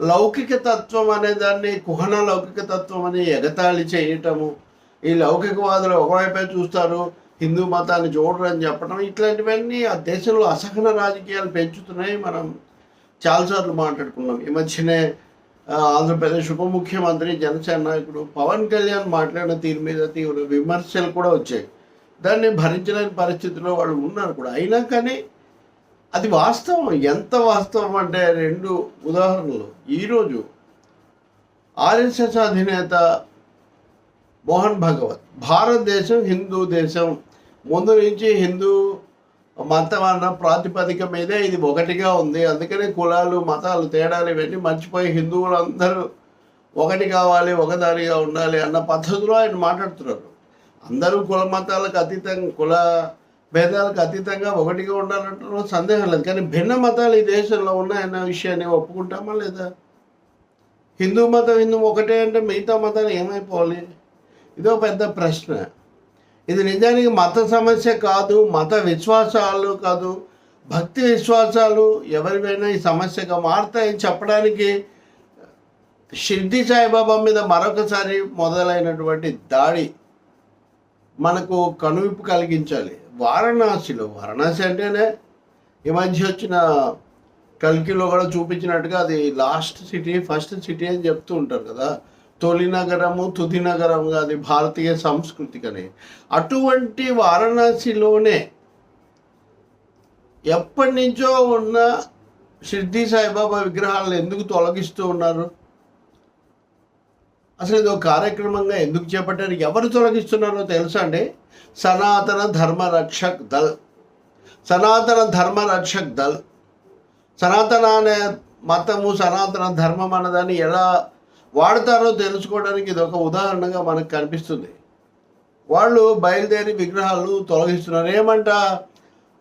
లౌకిక తత్వం అనే దాన్ని కుహన లౌకిక తత్వం అని ఎగతాళి చేయటము. ఈ లౌకికవాదులు ఒకవైపే చూస్తారు హిందూ మతాన్ని చూడరు అని చెప్పడం ఇట్లాంటివన్నీ ఆ దేశంలో అసహన రాజకీయాలు పెంచుతున్నాయి. మనం చాలాసార్లు మాట్లాడుకున్నాం. ఈ మధ్యనే ఆంధ్రప్రదేశ్ ఉప ముఖ్యమంత్రి జనసేన నాయకుడు పవన్ కళ్యాణ్ మాట్లాడిన తీరు మీద తీవ్ర విమర్శలు కూడా వచ్చాయి. దాన్ని భరించలేని పరిస్థితిలో వాళ్ళు ఉన్నారు కూడా. అయినా కానీ అది వాస్తవం. ఎంత వాస్తవం అంటే రెండు ఉదాహరణలు. ఈరోజు ఆర్ఎస్ఎస్ అధినేత మోహన్ భగవత్ భారతదేశం హిందూ దేశం. ముందు నుంచి హిందూ మతం అన్న ప్రాతిపదిక మీదే ఇది ఒకటిగా ఉంది. అందుకనే కులాలు మతాలు తేడాలు ఇవన్నీ మర్చిపోయి హిందువులందరూ ఒకటి కావాలి ఒకదానిగా ఉండాలి అన్న పద్ధతిలో ఆయన మాట్లాడుతున్నారు. అందరూ కుల మతాలకు అతీతంగా కుల భేదాలకు అతీతంగా ఒకటిగా ఉండాలంటే సందేహం లేదు. కానీ భిన్న మతాలు ఈ దేశంలో ఉన్నాయన్న విషయాన్ని ఒప్పుకుంటామా లేదా? హిందూ మతం హిందూ ఒకటే అంటే మిగతా మతాలు ఏమైపోవాలి? ఇదో పెద్ద ప్రశ్న. ఇది నిజానికి మత సమస్య కాదు మత విశ్వాసాలు కాదు. భక్తి విశ్వాసాలు ఎవరివైనా ఈ సమస్యగా మారుతాయని చెప్పడానికి షిర్డి సాయిబాబా మీద మరొకసారి మొదలైనటువంటి దాడి మనకు కనువిప్పు కలిగించాలి. వారణాసిలో వారణాసి అంటేనే ఈ మధ్య వచ్చిన కల్కిలో కూడా చూపించినట్టుగా అది లాస్ట్ సిటీ ఫస్ట్ సిటీ అని చెప్తూ ఉంటారు కదా. తొలి నగరము తుది నగరంగా అది భారతీయ సంస్కృతికని అటువంటి వారణాసిలోనే ఎప్పటి నుంచో ఉన్న షిర్డీ సాయిబాబా విగ్రహాలను ఎందుకు తొలగిస్తూ ఉన్నారు? అసలు ఇది ఒక కార్యక్రమంగా ఎందుకు చేపట్టారు? ఎవరు తొలగిస్తున్నారో తెలుసా అండి? సనాతన ధర్మ రక్షక్ దల్ సనాతన ధర్మ రక్షక్ దల్ సనాతన అనే మతము సనాతన ధర్మం అన్నదాన్ని ఎలా వాడతారో తెలుసుకోవడానికి ఇది ఒక ఉదాహరణగా మనకు కనిపిస్తుంది. వాళ్ళు బయలుదేరి విగ్రహాలు తొలగిస్తున్నారు. ఏమంట?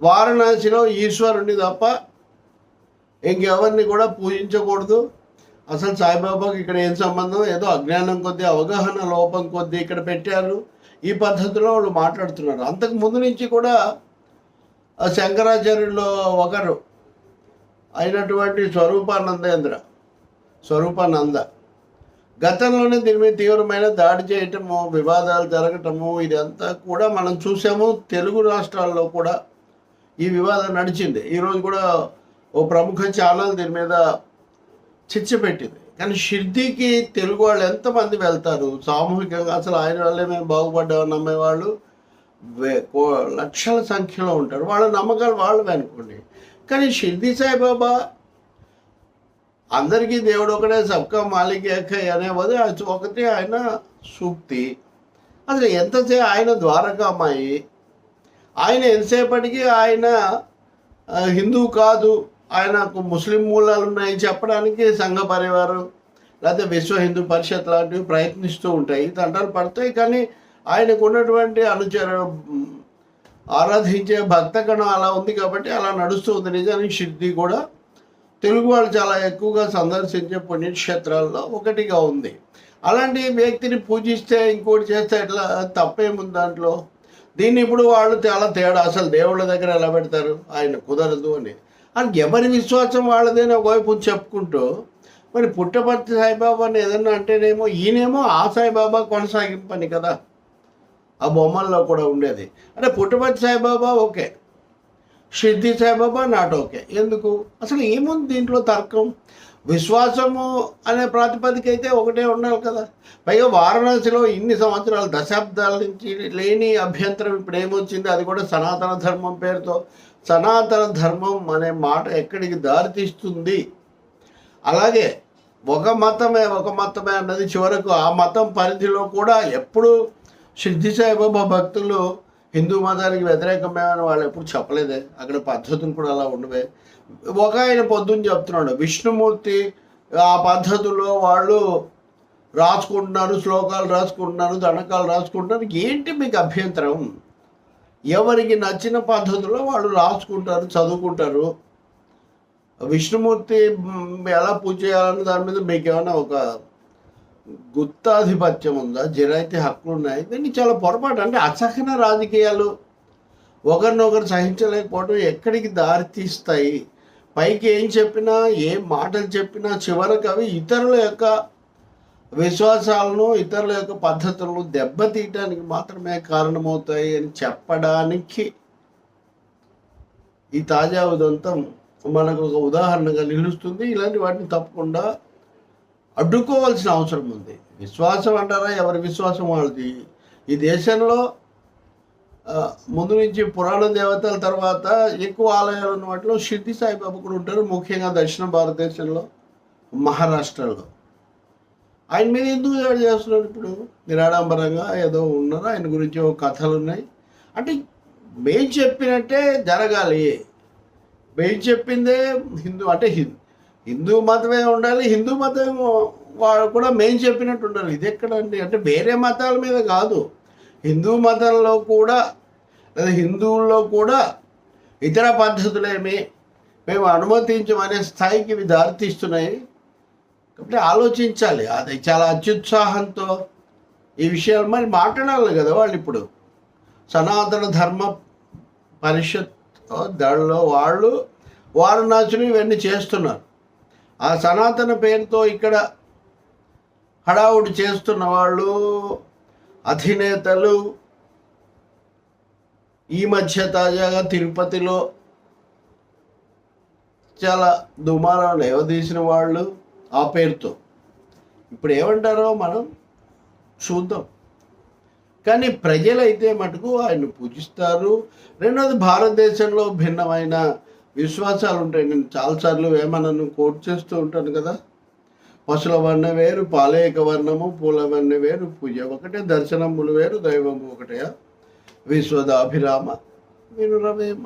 వారణాసిలో ఈశ్వరుణ్ణి తప్ప ఇంకెవరిని కూడా పూజించకూడదు. అసలు సాయిబాబాకి ఇక్కడ ఏం సంబంధం? ఏదో అజ్ఞానం కొద్దీ అవగాహన లోపం కొద్దీ ఇక్కడ పెట్టారు. ఈ పద్ధతిలో వాళ్ళు మాట్లాడుతున్నారు. అంతకు ముందు నుంచి కూడా ఆ శంకరాచార్యుల్లో ఒకరు అయినటువంటి స్వరూపానందేంద్ర స్వరూపానంద. గతంలోనే దీని మీద తీవ్రమైన దాడి చేయటము వివాదాలు జరగటము ఇదంతా కూడా మనం చూసాము. తెలుగు రాష్ట్రాల్లో కూడా ఈ వివాదం నడిచింది. ఈరోజు కూడా ఓ ప్రముఖ ఛానల్ దీని మీద చిచ్చపెట్టింది కానీ షిర్డీకి తెలుగు వాళ్ళు ఎంతమంది వెళ్తారు? సామూహికంగా అసలు ఆయన వాళ్ళే మేము బాగుపడ్డామని నమ్మేవాళ్ళు? లక్షల సంఖ్యలో ఉంటారు. వాళ్ళ నమ్మకాలు వాళ్ళు అనుకోండి కానీ షిర్డీ సాయిబాబా అందరికీ దేవుడు ఒకటే సబ్కా మాలిక్ ఏకై అనేవది అది ఒకటి ఆయన సూక్తి. అసలు ఎంతసేపు ఆయన ద్వారకామాయి? ఆయన ఎంతసేపటికి ఆయన హిందూ కాదు? ఆయనకు ముస్లిం మూలాలు ఉన్నాయని చెప్పడానికి సంఘ పరివారం లేకపోతే విశ్వ హిందూ పరిషత్ లాంటివి ప్రయత్నిస్తూ ఉంటాయి. తంటాలు పడతాయి కానీ ఆయనకు ఉన్నటువంటి అనుచర ఆరాధించే భక్తగణం అలా ఉంది కాబట్టి అలా నడుస్తూ ఉంది. నిజానికి షిర్డీ కూడా తెలుగు వాళ్ళు చాలా ఎక్కువగా సందర్శించే పుణ్యక్షేత్రాల్లో ఒకటిగా ఉంది. అలాంటి వ్యక్తిని పూజిస్తే ఇంకోటి చేస్తే ఎట్లా? తప్పేముంది దాంట్లో? దీన్ని ఇప్పుడు వాళ్ళు చాలా తేడా. అసలు దేవుళ్ళ దగ్గర ఎలా పెడతారు? ఆయన కుదరదు అని. అని ఎవరి విశ్వాసం వాళ్ళదేని ఒకవైపు చెప్పుకుంటూ మరి పుట్టపర్తి సాయిబాబా అని ఏదన్నా అంటేనేమో ఈయనేమో ఆ సాయిబాబా కొనసాగింపని కదా. ఆ బొమ్మల్లో కూడా ఉండేది. అంటే Puttaparthi Saibaba okay. Shirdi Saibaba not okay. ఎందుకు? అసలు ఏముంది దీంట్లో తర్కం? విశ్వాసము అనే ప్రాతిపదిక అయితే ఒకటే ఉండాలి కదా. పైగా వారణాసిలో ఇన్ని సంవత్సరాలు దశాబ్దాల నుంచి లేని అభ్యంతరం ఇప్పుడు ఏమొచ్చింది? అది కూడా సనాతన ధర్మం పేరుతో. సనాతన ధర్మం అనే మాట ఎక్కడికి దారితీస్తుంది? అలాగే ఒక మతమే ఒక మతమే అన్నది చివరకు ఆ మతం పరిధిలో కూడా ఎప్పుడు సిద్ధి సాయిబాబా భక్తులు హిందూ మతానికి వ్యతిరేకమేమని వాళ్ళు ఎప్పుడు చెప్పలేదే. అక్కడ పద్ధతులు కూడా అలా ఉండవే. ఒక ఆయన పొద్దున్న చెప్తున్నాడు విష్ణుమూర్తి ఆ పద్ధతుల్లో వాళ్ళు రాసుకుంటున్నారు శ్లోకాలు రాసుకుంటున్నారు దండకాలు రాసుకుంటున్నారు. ఏంటి మీకు అభ్యంతరం? ఎవరికి నచ్చిన పద్ధతిలో వాళ్ళు రాసుకుంటారు చదువుకుంటారు. విష్ణుమూర్తి ఎలా పూజ చేయాలని దాని మీద మీకు ఏమైనా ఒక గుత్తాధిపత్యం ఉందా? జిరాయితీ హక్కులు ఉన్నాయి దీన్ని చాలా పొరపాటు. అంటే అసహన రాజకీయాలు ఒకరినొకరు సహించలేకపోవడం ఎక్కడికి దారి తీస్తాయి? పైకి ఏం చెప్పినా ఏం మాటలు చెప్పినా చివరికి అవి ఇతరుల యొక్క విశ్వాసాలను ఇతరుల యొక్క పద్ధతులను దెబ్బతీయటానికి మాత్రమే కారణమవుతాయి అని చెప్పడానికి ఈ తాజా ఉదంతం మనకు ఒక ఉదాహరణగా నిలుస్తుంది. ఇలాంటి వాటిని తప్పకుండా అడ్డుకోవాల్సిన అవసరం ఉంది. విశ్వాసం అంటారా? ఎవరి విశ్వాసం వాళ్ళది? ఈ దేశంలో ముందు నుంచి పురాణ దేవతల తర్వాత ఎక్కువ ఆలయాలు ఉన్న వాటిలో షిర్డి సాయిబాబా కూడా ఉంటారు. ముఖ్యంగా దక్షిణ భారతదేశంలో మహారాష్ట్రలో. ఆయన మీద ఎందుకు దాడి చేస్తున్నారు ఇప్పుడు? నిరాడంబరంగా ఏదో ఉన్నారు? ఆయన గురించి ఒక కథలు ఉన్నాయి. అంటే మెయిన్ చెప్పినట్టే జరగాలి. మెయిన్ చెప్పిందే హిందూ అంటే హిందూ. హిందూ మతమే ఉండాలి హిందూ మతం వాళ్ళు కూడా మేము చెప్పినట్టు ఉండాలి. ఇది ఎక్కడండి? అంటే వేరే మతాల మీద కాదు. హిందూ మతంలో కూడా లేదా హిందువుల్లో కూడా ఇతర పద్ధతులేమి మేము అనుమతించమనే స్థాయికి ఇవి దారితీస్తున్నాయి. కాబట్టి ఆలోచించాలి. అది చాలా అత్యుత్సాహంతో ఈ విషయాలు మరి మాట్లాడాలి కదా వాళ్ళు ఇప్పుడు. సనాతన ధర్మ పరిషత్ దానిలో వాళ్ళు వారణాసిని ఇవన్నీ చేస్తున్నారు. ఆ సనాతన పేరుతో ఇక్కడ హడావుడి చేస్తున్న వాళ్ళు అధినేతలు ఈ మధ్య తాజాగా తిరుపతిలో చాలా దుమారం లేవదీసిన వాళ్ళు ఆ పేరుతో. ఇప్పుడు ఏమంటారో మనం చూద్దాం. కానీ ప్రజలైతే మటుకు ఆయన పూజిస్తారు. రెండోది భారతదేశంలో భిన్నమైన విశ్వాసాలు ఉంటాయి నేను చాలాసార్లు వేమనను కోట్ చేస్తూ ఉంటాను కదా. పశుల వర్ణ వేరు పాలేక వర్ణము పూల వర్ణ వేరు పూజ ఒకటే దర్శనములు వేరు దైవము ఒకటే విశ్వదాభిరామ వినురవేమ.